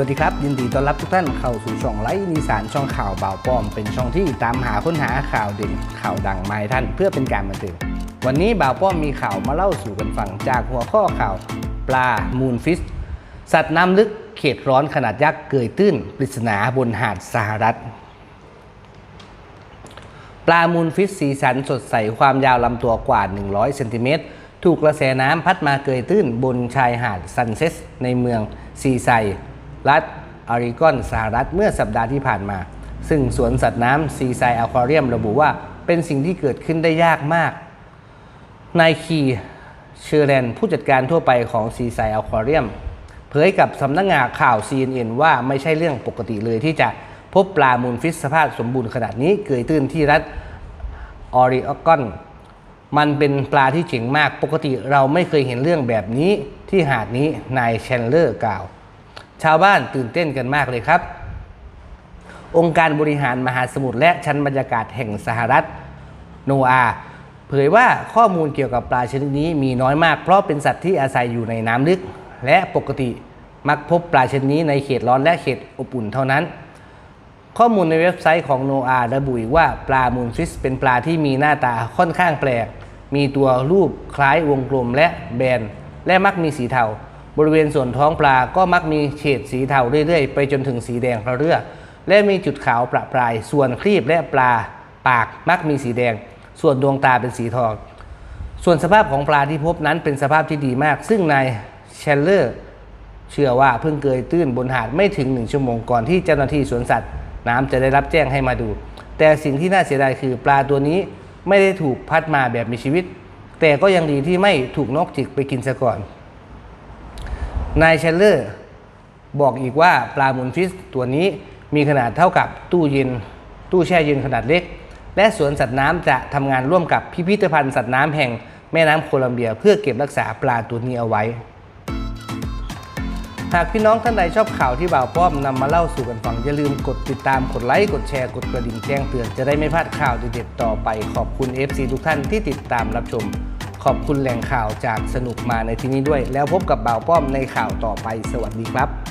วัสดีครับ ยินดีต้อนรับทุกท่านเข้าสู่ช่องไลฟ์นิสานช่องข่าวบ่าวป้อม เป็นช่องที่ตามหาค้นหาข่าวเด่นข่าวดังมาให้ท่านเพื่อเป็นการบันเทิงวันนี้บ่าวป้อมมีข่าวมาเล่าสู่กันฟังจากหัวข้อข่าว ปลามูนฟิชสัตว์น้ำลึกเขตร้อนขนาดยักษ์เกยตื้นปริศนาบนหาดสหรัฐ ปลามูลฟิชสีสันสดใสความยาวลำตัวกว่า 100เซนติเมตรถูกกระแสน้ำพัดมาเกยตื้นบนชายหาดซันเซ็ตในเมืองซีไซ รัฐออริกอนสหรัฐเมื่อสัปดาห์ที่ผ่านมา ซึ่งสวนสัตว์น้ำซีไซอควาเรียมระบุว่าเป็นสิ่งที่เกิดขึ้นได้ยากมากนายคีเชอร์แลนผู้จัดการทั่วไปของซีไซอควาเรียมเผยกับสำนักงานข่าว CNN ว่าไม่ใช่เรื่องปกติเลยที่จะพบปลามูลฟิชสภาพสมบูรณ์ขนาดนี้เกยตื้นที่รัฐออริกอนมันเป็นปลาที่เจ๋งมากปกติเราไม่เคยเห็นเรื่องแบบนี้ที่หาดนี้นายแชนเลอร์กล่าว ชาวบ้านตื่นเต้นกันมากเลยครับ องค์การบริหารมหาสมุทรและชั้นบรรยากาศแห่งสหรัฐโนอาเผยว่าข้อมูลเกี่ยวกับปลาชนิดนี้มีน้อยมาก เพราะเป็นสัตว์ที่อาศัยอยู่ในน้ำลึก และปกติมักพบปลาชนิดนี้ในเขตร้อนและเขตอบอุ่นเท่านั้น ข้อมูลในเว็บไซต์ของโนอาระบุว่าปลามูนฟิชเป็นปลาที่มีหน้าตาค่อนข้างแปลก มีตัวรูปคล้ายวงกลมและแบน และมักมีสีเทา บริเวณส่วนท้องปลาก็มักมีเฉดสีเทาเรื่อยๆ ไปจนถึงสีแดงระเรือและมีจุดขาวประปราย ส่วนครีบและปลาปากมักมีสีแดง ส่วนดวงตาเป็นสีทอง ส่วนสภาพของปลาที่พบนั้นเป็นสภาพที่ดีมาก ซึ่งนายเชลเลอร์เชื่อว่าเพิ่งเกยตื้นบนหาดไม่ถึงหนึ่งชั่วโมงก่อนที่เจ้าหน้าที่สวนสัตว์ น้ำจะได้รับแจ้งให้มาดู แต่สิ่งที่น่าเสียดายคือปลาตัวนี้ไม่ได้ถูกพัดมาแบบมีชีวิต แต่ก็ยังดีที่ไม่ถูกนกจิกไปกินซะก่อน นายเชลเลอร์ บอกอีกว่าปลามูลฟิชตัวนี้มีขนาดเท่ากับตู้เย็น ตู้แช่เย็นขนาดเล็ก และสวนสัตว์น้ำจะทำงานร่วมกับพิพิธภัณฑ์สัตว์น้ำแห่งแม่น้ำโคลัมเบีย เพื่อเก็บรักษาปลาตัวนี้เอาไว้ หากพี่น้องท่านใดชอบข่าวที่บ่าวป้อมนำมาเล่าสู่กันฟัง อย่าลืมกดติดตามกดไลค์กดแชร์กดกระดิ่งแจ้งเตือนจะได้ไม่พลาดข่าวเด็ดๆต่อไปขอบคุณ FC ทุกท่านที่ติดตามรับชม อบคุณแหล่งข่าวจากสนุกมาในที่นี้ด้วย แล้วพบกับบ่าวป้อมในข่าวต่อไปสวัสดีครับ